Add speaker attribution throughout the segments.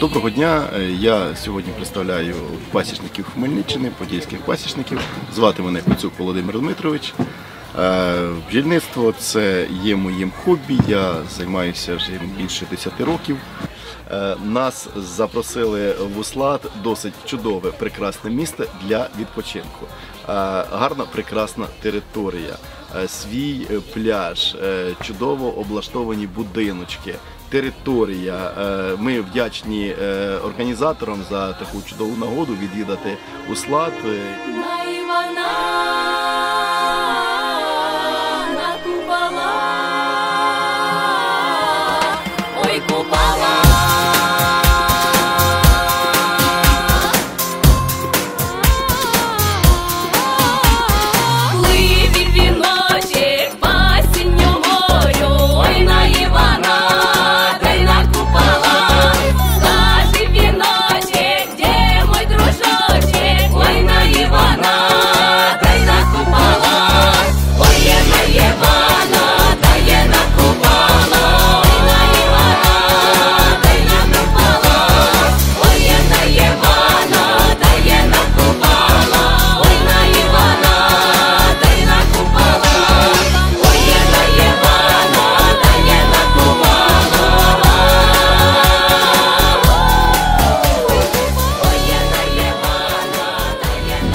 Speaker 1: Доброго дня. Е, Я сьогодні представляю пасічників Хмельниччини, подільських пасічників. Звати мене Куцюк Володимир Дмитрович. Е, Бджільництво це є моїм хобі. Я займаюся вже більше 10 років. Е, Нас запросили в Услад, досить чудове, прекрасне місце для відпочинку. Гарна, прекрасна територія, свій пляж, чудово облаштовані будиночки територія. Е, Ми вдячні е, організаторам за таку чудову нагоду відвідати Услад.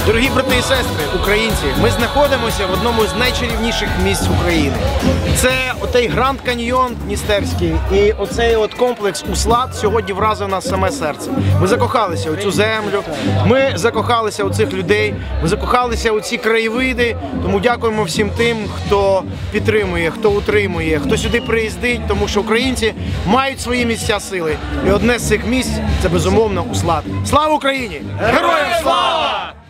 Speaker 2: Дорогі брати і сестри, українці, ми знаходимося в одному з найчарівніших місць України. Це отей Гранд Каньйон Дністерський і оцей от комплекс Услад сьогодні вразив нас саме серце. Ми закохалися у цю землю, ми закохалися у цих людей, ми закохалися у ці краєвиди. Тому дякуємо всім тим, хто підтримує, хто утримує, хто сюди приїздить, тому що українці мають свої місця сили. І одне з цих місць це безумовно Услад. Слава Україні! Героям слава!